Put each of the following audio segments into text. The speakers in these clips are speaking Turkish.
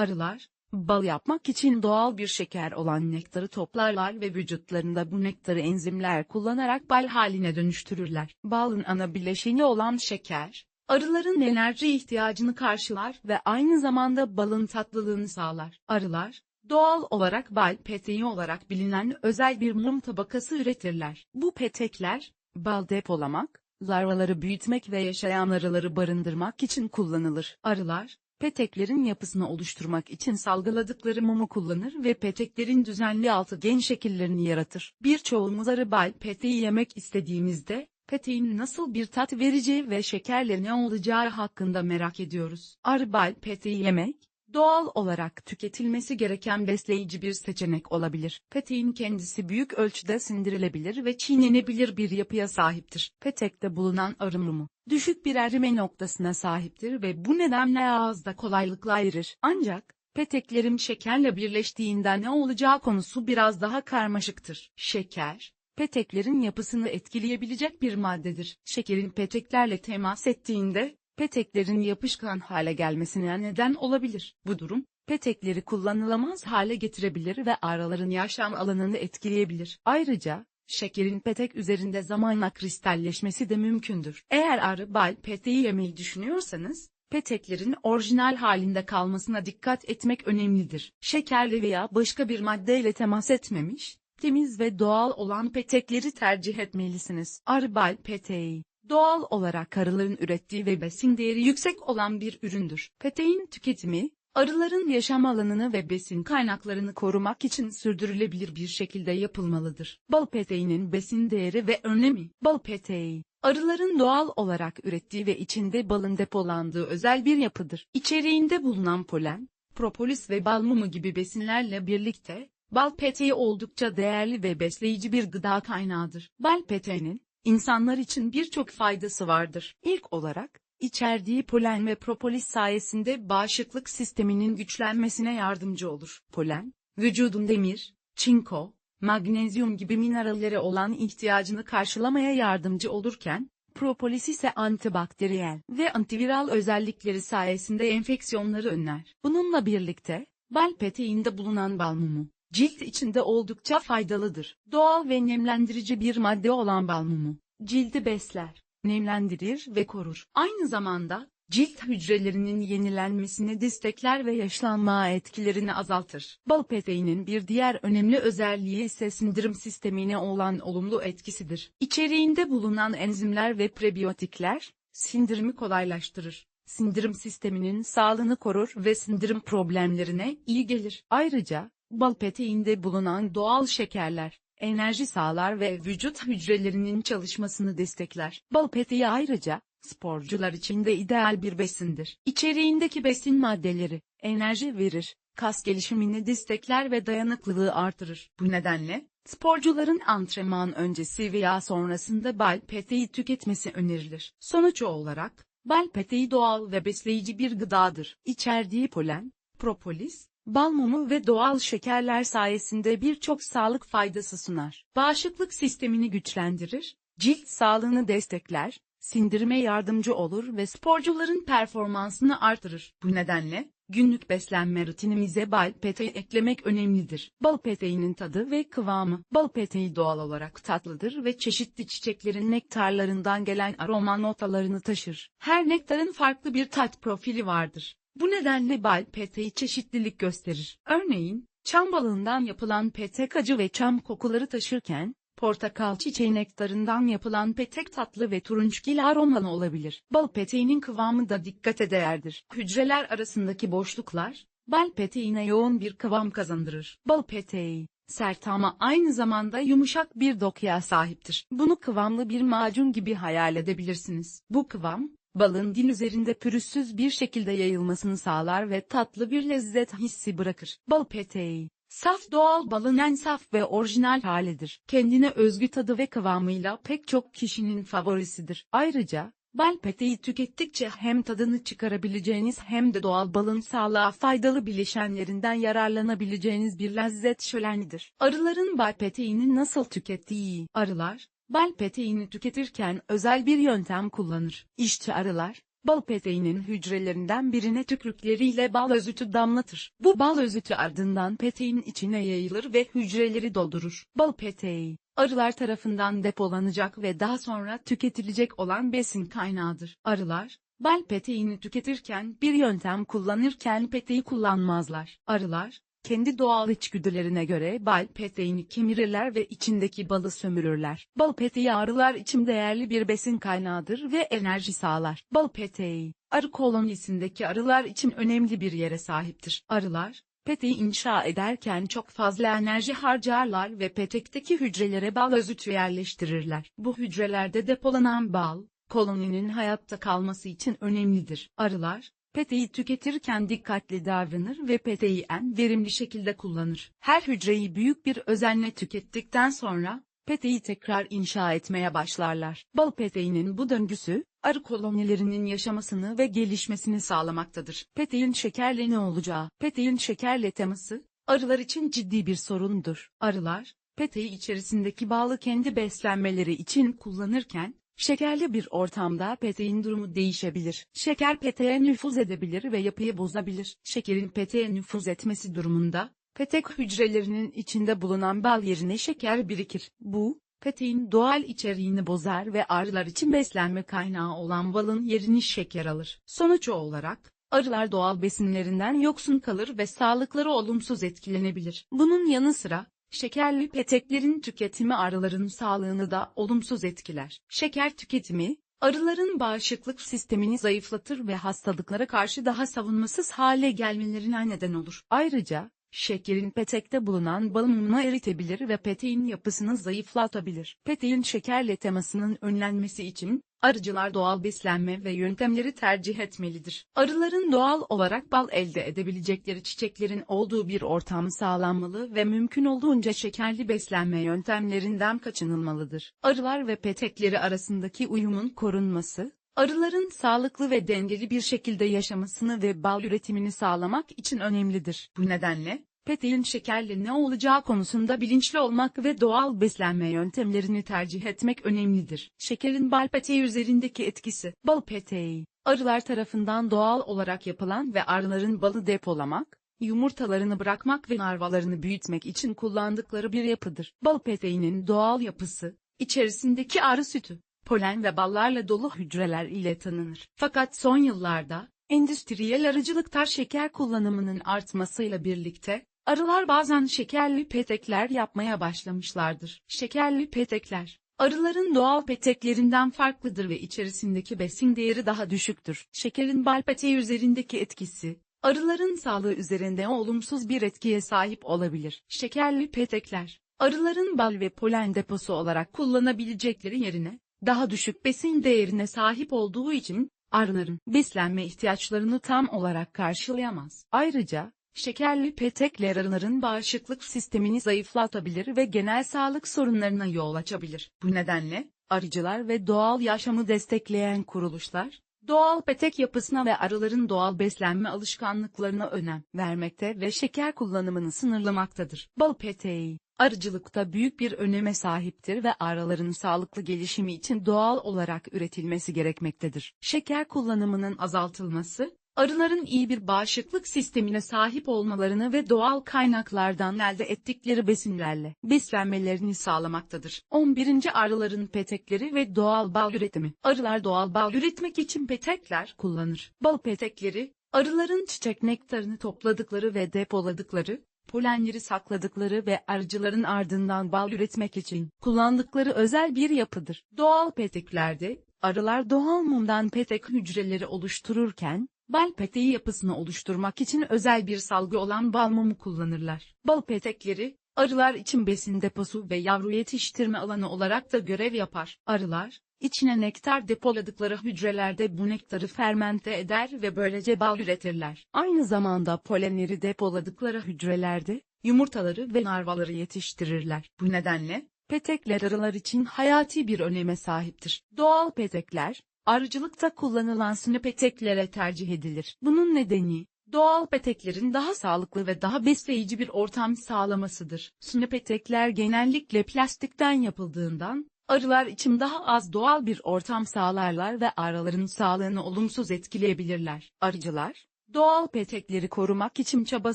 Arılar, bal yapmak için doğal bir şeker olan nektarı toplarlar ve vücutlarında bu nektarı enzimler kullanarak bal haline dönüştürürler. Balın ana bileşeni olan şeker, arıların enerji ihtiyacını karşılar ve aynı zamanda balın tatlılığını sağlar. Arılar, doğal olarak bal peteği olarak bilinen özel bir mum tabakası üretirler. Bu petekler, bal depolamak, larvaları büyütmek ve yaşayan arıları barındırmak için kullanılır. Arılar, peteklerin yapısını oluşturmak için salgıladıkları mumu kullanır ve peteklerin düzenli altıgen şekillerini yaratır. Birçoğumuz arı bal peteği yemek istediğimizde, peteğin nasıl bir tat vereceği ve şekerle ne olacağı hakkında merak ediyoruz. Arı bal peteği yemek, doğal olarak tüketilmesi gereken besleyici bir seçenek olabilir. Peteğin kendisi büyük ölçüde sindirilebilir ve çiğnenebilir bir yapıya sahiptir. Petekte bulunan arı mumu, düşük bir erime noktasına sahiptir ve bu nedenle ağızda kolaylıkla erir. Ancak, peteklerim şekerle birleştiğinde ne olacağı konusu biraz daha karmaşıktır. Şeker, peteklerin yapısını etkileyebilecek bir maddedir. Şekerin peteklerle temas ettiğinde, peteklerin yapışkan hale gelmesine neden olabilir. Bu durum, petekleri kullanılamaz hale getirebilir ve araların yaşam alanını etkileyebilir. Ayrıca, şekerin petek üzerinde zamanla kristalleşmesi de mümkündür. Eğer arı bal peteği yemeyi düşünüyorsanız, peteklerin orijinal halinde kalmasına dikkat etmek önemlidir. Şekerli veya başka bir maddeyle temas etmemiş, temiz ve doğal olan petekleri tercih etmelisiniz. Arı bal peteği doğal olarak arıların ürettiği ve besin değeri yüksek olan bir üründür. Peteğin tüketimi, arıların yaşam alanını ve besin kaynaklarını korumak için sürdürülebilir bir şekilde yapılmalıdır. Bal peteğinin besin değeri ve önemi, bal peteği, arıların doğal olarak ürettiği ve içinde balın depolandığı özel bir yapıdır. İçeriğinde bulunan polen, propolis ve bal mumu gibi besinlerle birlikte, bal peteği oldukça değerli ve besleyici bir gıda kaynağıdır. Bal peteğinin, İnsanlar için birçok faydası vardır. İlk olarak, içerdiği polen ve propolis sayesinde bağışıklık sisteminin güçlenmesine yardımcı olur. Polen, vücudun demir, çinko, magnezyum gibi minerallere olan ihtiyacını karşılamaya yardımcı olurken, propolis ise antibakteriyel ve antiviral özellikleri sayesinde enfeksiyonları önler. Bununla birlikte, bal peteğinde bulunan bal mumu, cilt içinde oldukça faydalıdır. Doğal ve nemlendirici bir madde olan bal mumu, cildi besler, nemlendirir ve korur. Aynı zamanda, cilt hücrelerinin yenilenmesini destekler ve yaşlanma etkilerini azaltır. Bal peteğinin bir diğer önemli özelliği ise sindirim sistemine olan olumlu etkisidir. İçeriğinde bulunan enzimler ve prebiyotikler, sindirimi kolaylaştırır. Sindirim sisteminin sağlığını korur ve sindirim problemlerine iyi gelir. Ayrıca, Bal peteğinde bulunan doğal şekerler, enerji sağlar ve vücut hücrelerinin çalışmasını destekler. Bal peteği ayrıca, sporcular için de ideal bir besindir. İçeriğindeki besin maddeleri, enerji verir, kas gelişimini destekler ve dayanıklılığı artırır. Bu nedenle, sporcuların antrenman öncesi veya sonrasında bal peteği tüketmesi önerilir. Sonuç olarak, bal peteği doğal ve besleyici bir gıdadır. İçerdiği polen, propolis, Bal mumu ve doğal şekerler sayesinde birçok sağlık faydası sunar. Bağışıklık sistemini güçlendirir, cilt sağlığını destekler, sindirime yardımcı olur ve sporcuların performansını artırır. Bu nedenle, günlük beslenme rutinimize bal peteği eklemek önemlidir. Bal peteğinin tadı ve kıvamı. Bal peteği doğal olarak tatlıdır ve çeşitli çiçeklerin nektarlarından gelen aroma notalarını taşır. Her nektarın farklı bir tat profili vardır. Bu nedenle bal peteği çeşitlilik gösterir. Örneğin, çam balından yapılan petek acı ve çam kokuları taşırken, portakal çiçeği nektarından yapılan petek tatlı ve turunçgil aromalı olabilir. Bal peteğinin kıvamı da dikkate değerdir. Hücreler arasındaki boşluklar, bal peteğine yoğun bir kıvam kazandırır. Bal peteği, sert ama aynı zamanda yumuşak bir dokuya sahiptir. Bunu kıvamlı bir macun gibi hayal edebilirsiniz. Bu kıvam, balın dil üzerinde pürüzsüz bir şekilde yayılmasını sağlar ve tatlı bir lezzet hissi bırakır. Bal peteği, saf doğal balın en saf ve orijinal halidir. Kendine özgü tadı ve kıvamıyla pek çok kişinin favorisidir. Ayrıca, Bal peteği tükettikçe hem tadını çıkarabileceğiniz hem de doğal balın sağlığa faydalı bileşenlerinden yararlanabileceğiniz bir lezzet şölenidir. Arıların bal peteğini nasıl tükettiği Arılar, Bal peteğini tüketirken özel bir yöntem kullanır. İşçi arılar, bal peteğinin hücrelerinden birine tükürükleriyle bal özütü damlatır. Bu bal özütü ardından peteğin içine yayılır ve hücreleri doldurur. Bal peteği, arılar tarafından depolanacak ve daha sonra tüketilecek olan besin kaynağıdır. Arılar, bal peteğini tüketirken bir yöntem kullanırken peteği kullanmazlar. Arılar, kendi doğal içgüdülerine göre bal peteğini kemirirler ve içindeki balı sömürürler. Bal peteği arılar için değerli bir besin kaynağıdır ve enerji sağlar. Bal peteği, arı kolonisindeki arılar için önemli bir yere sahiptir. Arılar, peteği inşa ederken çok fazla enerji harcarlar ve petekteki hücrelere bal özütü yerleştirirler. Bu hücrelerde depolanan bal, koloninin hayatta kalması için önemlidir. Arılar, Peteği tüketirken dikkatli davranır ve peteği en verimli şekilde kullanır. Her hücreyi büyük bir özenle tükettikten sonra, peteği tekrar inşa etmeye başlarlar. Bal peteğinin bu döngüsü, arı kolonilerinin yaşamasını ve gelişmesini sağlamaktadır. Peteğin şekerle ne olacağı? Peteğin şekerle teması, arılar için ciddi bir sorundur. Arılar, peteği içerisindeki balı kendi beslenmeleri için kullanırken, Şekerli bir ortamda peteğin durumu değişebilir. Şeker peteğe nüfuz edebilir ve yapıyı bozabilir. Şekerin peteğe nüfuz etmesi durumunda, petek hücrelerinin içinde bulunan bal yerine şeker birikir. Bu, peteğin doğal içeriğini bozar ve arılar için beslenme kaynağı olan balın yerini şeker alır. Sonuç olarak, arılar doğal besinlerinden yoksun kalır ve sağlıkları olumsuz etkilenebilir. Bunun yanı sıra, Şekerli peteklerin tüketimi arıların sağlığını da olumsuz etkiler. Şeker tüketimi, arıların bağışıklık sistemini zayıflatır ve hastalıklara karşı daha savunmasız hale gelmelerine neden olur. Ayrıca, şekerin petekte bulunan bal mumunu eritebilir ve peteğin yapısını zayıflatabilir. Peteğin şekerle temasının önlenmesi için, Arıcılar doğal beslenme ve yöntemleri tercih etmelidir. Arıların doğal olarak bal elde edebilecekleri çiçeklerin olduğu bir ortam sağlanmalı ve mümkün olduğunca şekerli beslenme yöntemlerinden kaçınılmalıdır. Arılar ve petekleri arasındaki uyumun korunması, arıların sağlıklı ve dengeli bir şekilde yaşamasını ve bal üretimini sağlamak için önemlidir. Bu nedenle, peteğin şekerli ne olacağı konusunda bilinçli olmak ve doğal beslenme yöntemlerini tercih etmek önemlidir. Şekerin bal peteği üzerindeki etkisi, bal peteği, arılar tarafından doğal olarak yapılan ve arıların balı depolamak, yumurtalarını bırakmak ve larvalarını büyütmek için kullandıkları bir yapıdır. Bal peteğinin doğal yapısı, içerisindeki arı sütü, polen ve ballarla dolu hücreler ile tanınır. Fakat son yıllarda, endüstriyel arıcılıkta şeker kullanımının artmasıyla birlikte, Arılar bazen şekerli petekler yapmaya başlamışlardır. Şekerli petekler, arıların doğal peteklerinden farklıdır ve içerisindeki besin değeri daha düşüktür. Şekerin bal peteği üzerindeki etkisi, arıların sağlığı üzerinde olumsuz bir etkiye sahip olabilir. Şekerli petekler, arıların bal ve polen deposu olarak kullanabilecekleri yerine, daha düşük besin değerine sahip olduğu için, arıların beslenme ihtiyaçlarını tam olarak karşılayamaz. Ayrıca, Şekerli petekler arıların bağışıklık sistemini zayıflatabilir ve genel sağlık sorunlarına yol açabilir. Bu nedenle, arıcılar ve doğal yaşamı destekleyen kuruluşlar, doğal petek yapısına ve arıların doğal beslenme alışkanlıklarına önem vermekte ve şeker kullanımını sınırlamaktadır. Bal peteği, arıcılıkta büyük bir öneme sahiptir ve arıların sağlıklı gelişimi için doğal olarak üretilmesi gerekmektedir. Şeker kullanımının azaltılması, arıların iyi bir bağışıklık sistemine sahip olmalarını ve doğal kaynaklardan elde ettikleri besinlerle beslenmelerini sağlamaktadır. 11. Arıların petekleri ve doğal bal üretimi. Arılar doğal bal üretmek için petekler kullanır. Bal petekleri, arıların çiçek nektarını topladıkları ve depoladıkları, polenleri sakladıkları ve arıcıların ardından bal üretmek için kullandıkları özel bir yapıdır. Doğal peteklerde, arılar doğal mumdan petek hücreleri oluştururken, Bal peteği yapısını oluşturmak için özel bir salgı olan bal mumu kullanırlar. Bal petekleri, arılar için besin deposu ve yavru yetiştirme alanı olarak da görev yapar. Arılar, içine nektar depoladıkları hücrelerde bu nektarı fermente eder ve böylece bal üretirler. Aynı zamanda polenleri depoladıkları hücrelerde, yumurtaları ve larvaları yetiştirirler. Bu nedenle, petekler arılar için hayati bir öneme sahiptir. Doğal petekler, arıcılıkta kullanılan suni peteklere tercih edilir. Bunun nedeni, doğal peteklerin daha sağlıklı ve daha besleyici bir ortam sağlamasıdır. Suni petekler genellikle plastikten yapıldığından, arılar için daha az doğal bir ortam sağlarlar ve arıların sağlığını olumsuz etkileyebilirler. Arıcılar, doğal petekleri korumak için çaba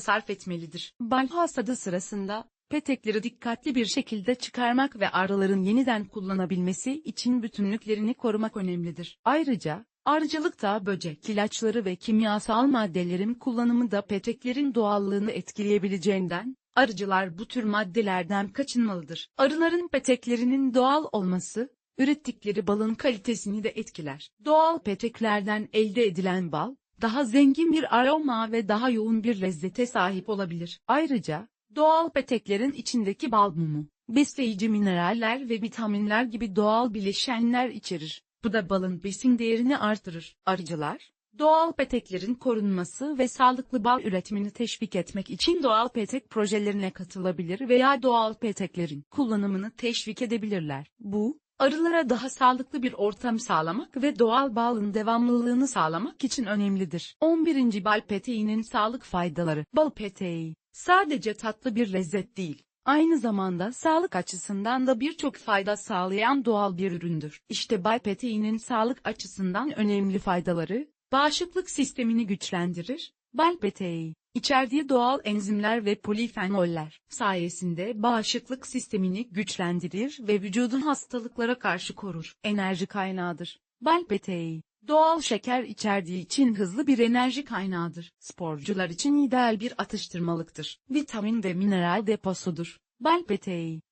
sarf etmelidir. Bal hasadı sırasında, petekleri dikkatli bir şekilde çıkarmak ve arıların yeniden kullanabilmesi için bütünlüklerini korumak önemlidir. Ayrıca, arıcılıkta böcek ilaçları ve kimyasal maddelerin kullanımı da peteklerin doğallığını etkileyebileceğinden, arıcılar bu tür maddelerden kaçınmalıdır. Arıların peteklerinin doğal olması, ürettikleri balın kalitesini de etkiler. Doğal peteklerden elde edilen bal, daha zengin bir aroma ve daha yoğun bir lezzete sahip olabilir. Ayrıca, doğal peteklerin içindeki bal mumu, besleyici mineraller ve vitaminler gibi doğal bileşenler içerir. Bu da balın besin değerini artırır. Arıcılar, doğal peteklerin korunması ve sağlıklı bal üretimini teşvik etmek için doğal petek projelerine katılabilir veya doğal peteklerin kullanımını teşvik edebilirler. Bu, arılara daha sağlıklı bir ortam sağlamak ve doğal balın devamlılığını sağlamak için önemlidir. 11. Bal peteğinin sağlık faydaları. Bal peteği, sadece tatlı bir lezzet değil, aynı zamanda sağlık açısından da birçok fayda sağlayan doğal bir üründür. İşte bal peteğinin sağlık açısından önemli faydaları, bağışıklık sistemini güçlendirir, bal içerdiği doğal enzimler ve polifenoller sayesinde bağışıklık sistemini güçlendirir ve vücudun hastalıklara karşı korur. Enerji kaynağıdır. Bal doğal şeker içerdiği için hızlı bir enerji kaynağıdır. Sporcular için ideal bir atıştırmalıktır. Vitamin ve mineral deposudur. Bal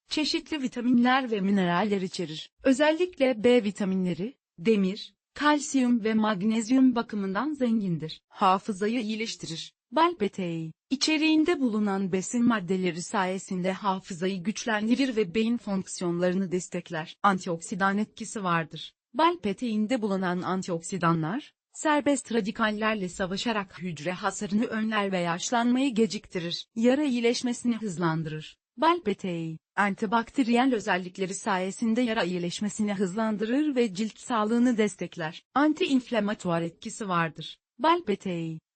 çeşitli vitaminler ve mineraller içerir. Özellikle B vitaminleri, demir, kalsiyum ve magnezyum bakımından zengindir. Hafızayı iyileştirir. Bal peteği, içeriğinde bulunan besin maddeleri sayesinde hafızayı güçlendirir ve beyin fonksiyonlarını destekler. Antioksidan etkisi vardır. Bal peteğinde bulunan antioksidanlar, serbest radikallerle savaşarak hücre hasarını önler ve yaşlanmayı geciktirir. Yara iyileşmesini hızlandırır. Bal peteği, antibakteriyel özellikleri sayesinde yara iyileşmesini hızlandırır ve cilt sağlığını destekler. Anti-inflamatuar etkisi vardır. Bal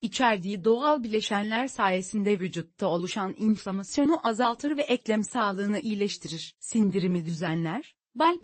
içerdiği doğal bileşenler sayesinde vücutta oluşan inflamasyonu azaltır ve eklem sağlığını iyileştirir. Sindirimi düzenler. Bal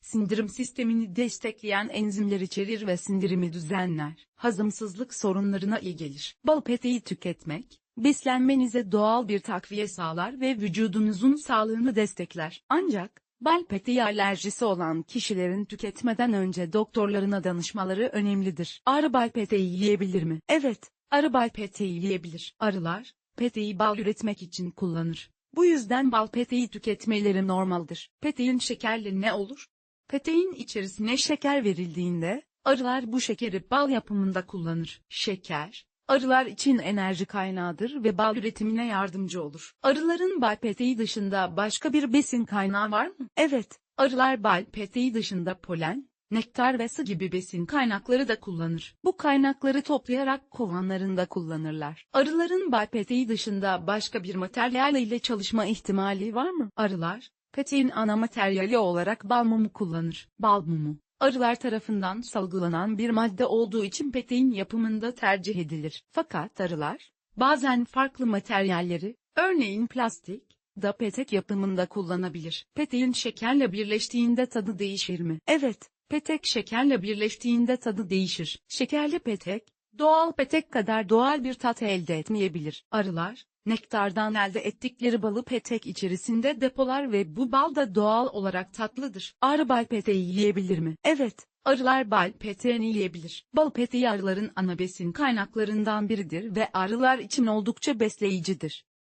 sindirim sistemini destekleyen enzimler içerir ve sindirimi düzenler. Hazımsızlık sorunlarına iyi gelir. Bal tüketmek, beslenmenize doğal bir takviye sağlar ve vücudunuzun sağlığını destekler. Ancak, bal peteği alerjisi olan kişilerin tüketmeden önce doktorlarına danışmaları önemlidir. Arı bal peteği yiyebilir mi? Evet, arı bal peteği yiyebilir. Arılar, peteği bal üretmek için kullanır. Bu yüzden bal peteği tüketmeleri normaldir. Peteğin şekerli ne olur? Peteğin içerisine şeker verildiğinde, arılar bu şekeri bal yapımında kullanır. Şeker, arılar için enerji kaynağıdır ve bal üretimine yardımcı olur. Arıların bal peteği dışında başka bir besin kaynağı var mı? Evet, arılar bal peteği dışında polen, nektar ve su gibi besin kaynakları da kullanır. Bu kaynakları toplayarak kovanlarında kullanırlar. Arıların bal peteği dışında başka bir materyal ile çalışma ihtimali var mı? Arılar, peteğin ana materyali olarak bal mumu kullanır. Bal mumu, arılar tarafından salgılanan bir madde olduğu için peteğin yapımında tercih edilir. Fakat arılar, bazen farklı materyalleri, örneğin plastik, da petek yapımında kullanabilir. Peteğin şekerle birleştiğinde tadı değişir mi? Evet, petek şekerle birleştiğinde tadı değişir. Şekerli petek, doğal petek kadar doğal bir tat elde etmeyebilir. Arılar, nektardan elde ettikleri balı petek içerisinde depolar ve bu bal da doğal olarak tatlıdır. Arı bal peteği yiyebilir mi? Evet, arılar bal peteğini yiyebilir. Bal peteği arıların ana besin kaynaklarından biridir ve arılar için oldukça besleyicidir.